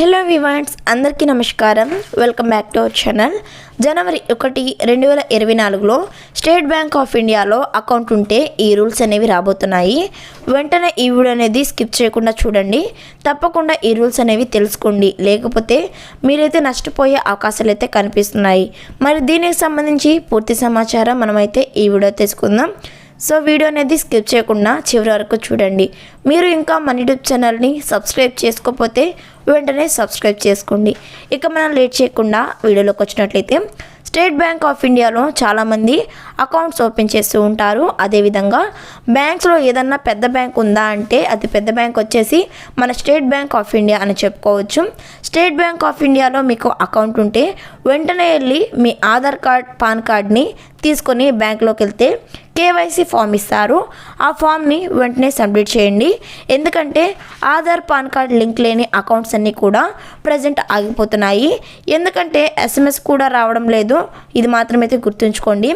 Hello వివాన్స్ అందరికీ నమస్కారం. Welcome back to our channel జనవరి ఒకటి రెండు వేల ఇరవై నాలుగులో స్టేట్ బ్యాంక్ ఆఫ్ ఇండియాలో అకౌంట్ ఉంటే ఈ రూల్స్ అనేవి రాబోతున్నాయి. వెంటనే ఈ వీడియో అనేది స్కిప్ చేయకుండా చూడండి. తప్పకుండా ఈ రూల్స్ అనేవి తెలుసుకోండి. లేకపోతే మీరైతే నష్టపోయే అవకాశాలు అయితే కనిపిస్తున్నాయి. మరి దీనికి సంబంధించి పూర్తి సమాచారం మనమైతే ఈ వీడియో తెలుసుకుందాం సో వీడియో అనేది స్కిప్ చేయకుండా చివరి వరకు చూడండి. మీరు ఇంకా మన యూట్యూబ్ ఛానల్ని సబ్స్క్రైబ్ చేసుకోకపోతే వెంటనే సబ్స్క్రైబ్ చేసుకోండి. ఇక మనం లేట్ చేయకుండా వీడియోలోకి వచ్చినట్లయితే స్టేట్ బ్యాంక్ ఆఫ్ ఇండియాలో చాలామంది అకౌంట్స్ ఓపెన్ చేస్తూ ఉంటారు. అదేవిధంగా బ్యాంక్స్లో ఏదన్నా పెద్ద బ్యాంక్ ఉందా అంటే అది పెద్ద బ్యాంక్ వచ్చేసి మన స్టేట్ బ్యాంక్ ఆఫ్ ఇండియా అని చెప్పుకోవచ్చు. స్టేట్ బ్యాంక్ ఆఫ్ ఇండియాలో మీకు అకౌంట్ ఉంటే వెంటనే వెళ్ళి మీ ఆధార్ కార్డ్ పాన్ కార్డ్ని తీసుకొని బ్యాంక్లోకి వెళ్తే కేవైసీ ఫామ్ ఇస్తారు. ఆ ఫామ్ని వెంటనే సబ్మిట్ చేయండి. ఎందుకంటే ఆధార్ పాన్ కార్డ్ లింక్ లేని అకౌంట్స్ అన్నీ కూడా ప్రజెంట్ ఆగిపోతున్నాయి. ఎందుకంటే ఎస్ఎంఎస్ కూడా రావడం లేదు. ఇది మాత్రమైతే గుర్తుంచుకోండి.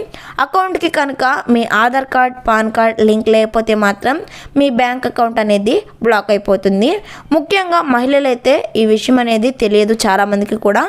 అకౌంట్కి కనుక మీ Aadhaar card PAN card link లేకపోతే మాత్రం మీ బ్యాంక్ అకౌంట్ అనేది బ్లాక్ అయిపోతుంది. ముఖ్యంగా మహిళలు అయితే ఈ విషయం అనేది తెలియదు చాలామందికి కూడా.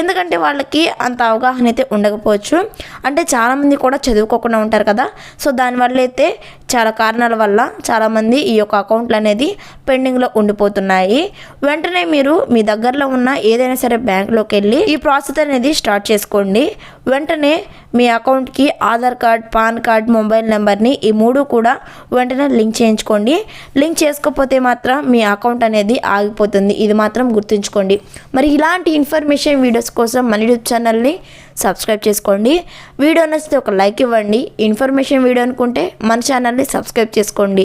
ఎందుకంటే వాళ్ళకి అంత అవగాహన అయితే ఉండకపోవచ్చు. అంటే చాలామంది కూడా చదువుకోకుండా ఉంటారు కదా. సో దానివల్ల అయితే చాలా కారణాల వల్ల చాలామంది ఈ యొక్క అకౌంట్లు అనేది పెండింగ్లో ఉండిపోతున్నాయి. వెంటనే మీరు మీ దగ్గరలో ఉన్న ఏదైనా సరే బ్యాంక్లోకి వెళ్ళి ఈ ప్రాసెస్ అనేది స్టార్ట్ చేసుకోండి. వెంటనే మీ అకౌంట్కి Aadhaar card PAN card mobile నెంబర్ని ఈ మూడు కూడా వెంటనే లింక్ చేయించుకోండి. లింక్ చేసుకోకపోతే మాత్రం మీ అకౌంట్ అనేది ఆగిపోతుంది. ఇది మాత్రం గుర్తుంచుకోండి. మరి ఇలాంటి ఇన్ఫర్మేషన్ వీడియోస్ కోసం మన యూట్యూబ్ ఛానల్ని సబ్స్క్రైబ్ చేసుకోండి. వీడియో నచ్చితే ఒక లైక్ ఇవ్వండి. ఇన్ఫర్మేషన్ వీడియో అనుకుంటే మన ఛానల్ని సబ్స్క్రైబ్ చేసుకోండి.